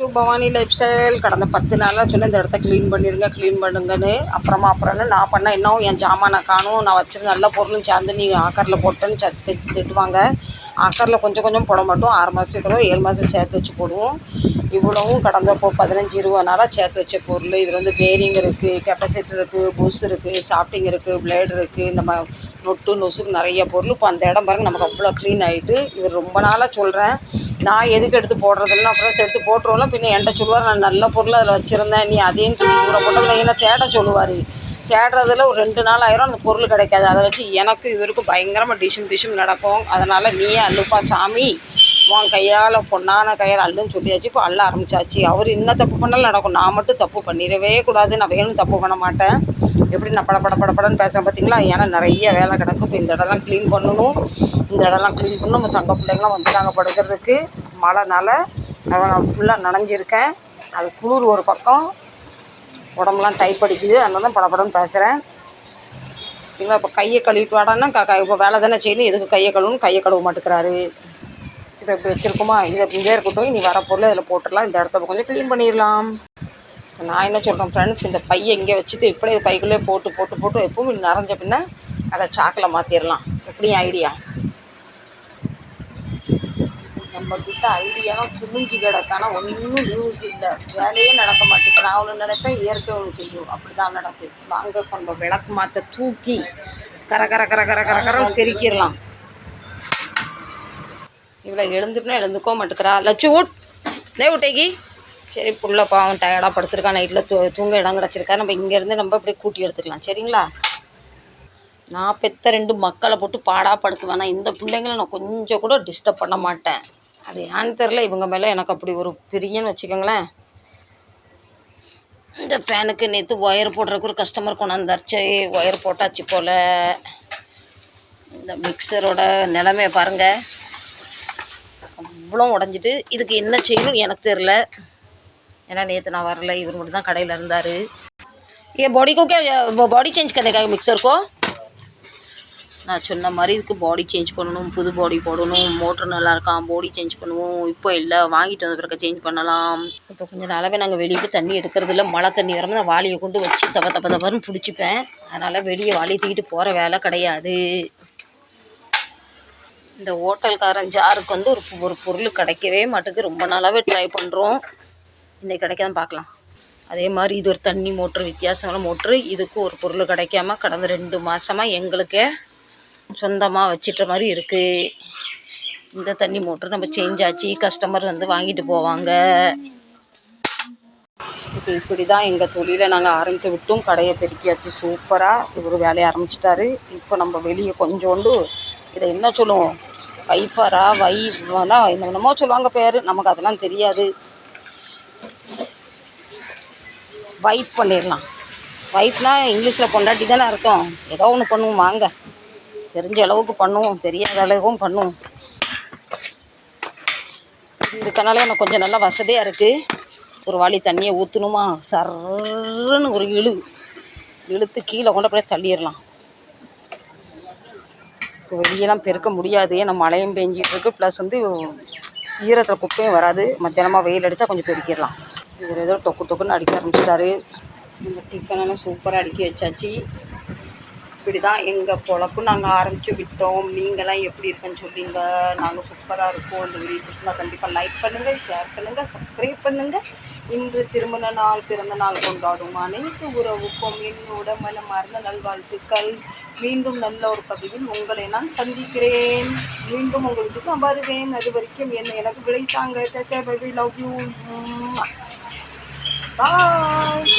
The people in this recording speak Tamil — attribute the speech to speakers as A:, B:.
A: டு பவானி லைஃப் ஸ்டைல் கடந்த பத்து நாளாக சொன்ன இந்த இடத்த க்ளீன் பண்ணிடுங்க க்ளீன் பண்ணுங்கன்னு. அப்புறமா அப்புறம்னு நான் பண்ண இன்னும் என் ஜாமானை காணும் நான் வச்சிருந்த நல்ல பொருளும் சேர்ந்து நீ ஆக்கரில் போட்டேன்னு திட்டு திட்டுவாங்க. ஆக்கரில் கொஞ்சம் கொஞ்சம் போட மாட்டோம். ஆறு மாதத்துக்கு ஏழு மாதம் சேர்த்து வச்சு போடுவோம். இவ்வளவும் கடந்த இப்போ பதினஞ்சு இருபது நாளாக சேர்த்து வச்ச பொருள். இதில் வந்து பேரிங் இருக்குது கெப்பாசிட்டி இருக்குது பூஸ் இருக்குது சாஃப்டிங் இருக்குது பிளேடு இருக்குது நம்ம நொட்டு நொசுக்கு நிறைய பொருள். இப்போ அந்த இடம் பாருங்க நமக்கு அவ்வளோ க்ளீன் ஆகிட்டு இது ரொம்ப நாளாக சொல்கிறேன் நான் எதுக்கு எடுத்து போடுறதில்ல? அப்புறம் எடுத்து போட்டுருவோம்ல. பின்ன என்கிட்ட சொல்லுவார் நான் நல்ல பொருள் அதில் வச்சுருந்தேன். நீ அதையும் தூக்கி தூர போட்டதில்ல என்ன தேட சொல்லுவார். தேடுறதுல ஒரு ரெண்டு நாள் ஆயிரும். அந்த பொருள் கிடைக்காது. அதை வச்சு எனக்கு இவருக்கும் பயங்கரமாக டிஷும் டிஷும் நடக்கும். அதனால் நீயே அல்லுப்பா சாமி. உன் கையால் பொண்ணான கையால் அல்லுன்னு சொல்லியாச்சு. இப்போ அள்ள ஆரம்பிச்சாச்சு. அவர் என்ன தப்பு பண்ணாலும் நடக்கும். நான் மட்டும் தப்பு பண்ணிடவே கூடாது. நான் வேணும் தப்பு பண்ண மாட்டேன். எப்படி நான் பட பட பட படன்னு பேசுகிறேன் பார்த்தீங்களா ஏன்னா நிறைய வேலை கிடக்கும். இப்போ இந்த இடம்லாம் க்ளீன் பண்ணணும். இந்த இடம்லாம் க்ளீன் பண்ணணும். நம்ம தங்க பிள்ளைங்களாம் வந்துட்டாங்க படுக்கிறதுக்கு. மழைனால நான் ஃபுல்லாக நனைஞ்சிருக்கேன். அது குளிர் ஒரு பக்கம். உடம்புலாம் டைப் அடிக்குது. அதனால தான் படபடன்னு பேசுகிறேன் சரிங்களா இப்போ கையை கழுவிட்டு வாடான்னா க இப்போ வேலை தானே செய்யணும் எதுக்கு கையை கழுவுன்னு கையை கழுவ மாட்டேங்கிறாரு. இதை இப்படி வச்சுருக்கோமா? இதை இங்கே இருக்கட்டும். நீ வர பொருள் இதில் போட்டுடலாம். இந்த இடத்த கொஞ்சம் க்ளீன் பண்ணிடலாம். இப்போ நான் என்ன சொல்கிறேன் ஃப்ரெண்ட்ஸ் இந்த பையை இங்கே வச்சுட்டு இப்படியே பைக்குள்ளே போட்டு போட்டு போட்டு எப்பவும் நிறைஞ்ச பின்ன அதை சாக்கில் மாற்றிடலாம் எப்படி ஐடியா நம்ம கிட்ட ஐடியாலாம் குமிஞ்சு கிடக்கானா ஒன்றும் யூஸ் இல்லை. வேலையே நடக்க மாட்டேங்குது. நான் ஒன்று நினைப்பேன் இயற்கை ஒன்று செய்யும். அப்படி தான் நடக்குது வாங்க நம்ம விளக்கு மாற்ற தூக்கி கர கர கர கர கர கர பெருக்கிடலாம் இவ்வளோ எழுந்துட்டுனா எழுந்துக்கோ மாட்டேங்கிறா லட்சு ஊட் நே விட்டேக்கி சரி புள்ள பாவம் டயர்டாக படுத்திருக்கா. நைட்டில் தூ தூங்க இடம் கிடச்சிருக்கா. நம்ம இங்கேருந்து நம்ம அப்படியே கூட்டி எடுத்துக்கலாம். சரிங்களா? நான் பெத்த ரெண்டு மக்களை போட்டு பாடா படுத்துவேன்? நான் இந்த பிள்ளைங்கள நான் கொஞ்சம் கூட டிஸ்டர்ப் பண்ண மாட்டேன். அது ஏன்னு தெரில இவங்க மேலே எனக்கு அப்படி ஒரு பிரியன்னு வச்சுக்கோங்களேன் இந்த ஃபேனுக்கு நேற்று ஒயர் போடுறதுக்கு ஒரு கஸ்டமர் கொண்டாந்தாச்சு ஒயர் போட்டாச்சு போல் இந்த மிக்சரோட நிலமையை பாருங்கள் அவ்வளோ உடஞ்சிட்டு இதுக்கு என்ன செய்யணும் எனக்கு தெரில ஏன்னா நேற்று நான் வரல இவர் மட்டும் தான் கடையில் இருந்தார் ये बॉडी को क्या बॉडी चेंज करने का मिक्सर को நான் சொன்ன மாதிரி இதுக்கு பாடி சேஞ்ச் பண்ணணும் புது பாடி போடணும் மோட்ரு நல்லா இருக்கான் பாடி சேஞ்ச் பண்ணுவோம் இப்போ இல்லை வாங்கிட்டு வந்த பிறகு சேஞ்ச் பண்ணலாம். இப்போ கொஞ்சம் நாளாகவே நாங்கள் வெளியே போய் தண்ணி எடுக்கிறது இல்லை மழை தண்ணி வரமா நான் வாளியை கொண்டு வச்சு தப்ப தப்ப தப்பன்னு பிடிச்சிப்பேன். அதனால் வெளியே வாளியை தூக்கிட்டு போகிற வேலை கிடையாது. இந்த ஹோட்டல்காரன் ஜாருக்கு வந்து ஒரு ஒரு பொருள் கிடைக்கவே மாட்டேங்குது. ரொம்ப நாளாகவே ட்ரை பண்ணுறோம் இன்னைக்கு கிடைக்காதான் பார்க்கலாம். அதே மாதிரி இது ஒரு தண்ணி மோட்ரு வித்தியாசமான மோட்ரு இதுக்கு ஒரு பொருள் கிடைக்காம கடந்த ரெண்டு மாதமாக எங்களுக்கு சொந்தமாக வச்சிட்ட மாதிரி இருக்குது இந்த தண்ணி மோட்ரு நம்ம சேஞ்ச் ஆச்சு. கஸ்டமர் வந்து வாங்கிட்டு போவாங்க. இப்போ இப்படி தான் எங்கள் தொழிலை நாங்கள் ஆரம்பித்து விட்டும். கடையை பெருக்கியாச்சு. சூப்பராக இவர் வேலையை ஆரம்பிச்சிட்டாரு. இப்போ நம்ம வெளியே கொஞ்சோண்டு இதை என்ன சொல்லுவோம்? வைஃபரா வைஃபனா என்னென்னமோ சொல்லுவாங்க பேர். நமக்கு அதெல்லாம் தெரியாது. வைப் பண்ணிடலாம். வைஃப்னால் இங்கிலீஷில் பொண்டாட்டி தானே அர்த்தம். ஏதோ ஒன்று பண்ணுவோம். வாங்க. தெரிஞ்ச அளவுக்கு பண்ணுவோம் தெரியாத அளவுக்கும் பண்ணுவோம். இதுக்கனால எனக்கு கொஞ்சம் நல்லா வசதியாக இருக்குது ஒரு வாளி தண்ணியை ஊற்றணுமா சர்ன்னு ஒரு இழு. இழுத்து கீழே கொண்டு அப்படியே தள்ளிடலாம். வெளியெல்லாம் பெருக்க முடியாது. ஏன்னா மழையும் பெஞ்சிட்டு இருக்கு. ப்ளஸ் வந்து ஈரத்தில் குப்பையும் வராது. மத்தியானமாக வெயில் அடித்தா கொஞ்சம் பெருக்கிடலாம். இவர் ஏதோ டொக்கு டொக்குன்னு அடிக்க ஆரம்பிச்சிட்டாரு. இந்த டிஃபனெல்லாம் சூப்பராக அடுக்கி வச்சாச்சு. இப்படி தான் எங்கள் பொழப்பு நாங்கள் ஆரம்பித்து விட்டோம். நீங்களாம் எப்படி இருக்குன்னு சொல்லிங்க. நாங்கள் சூப்பராக இருக்கோம். இந்த வீடியோ பிடிச்சிருந்தா கண்டிப்பாக லைக் பண்ணுங்கள் ஷேர் பண்ணுங்கள் சப்ஸ்கிரைப் பண்ணுங்கள் இன்று திருமண நாள் பிறந்த நாள் கொண்டாடும் அனைத்து உறவுக்கும் என்னோட மனமார்ந்த நல்வாழ்த்துக்கள். மீண்டும் நல்ல ஒரு பதிவில் உங்களை நான் சந்திக்கிறேன். மீண்டும் உங்களுக்கு நான் வருவேன். அது வரைக்கும் என்ன எனக்கு விளைத்தாங்க. சச்சா பை லவ் யூ பாய்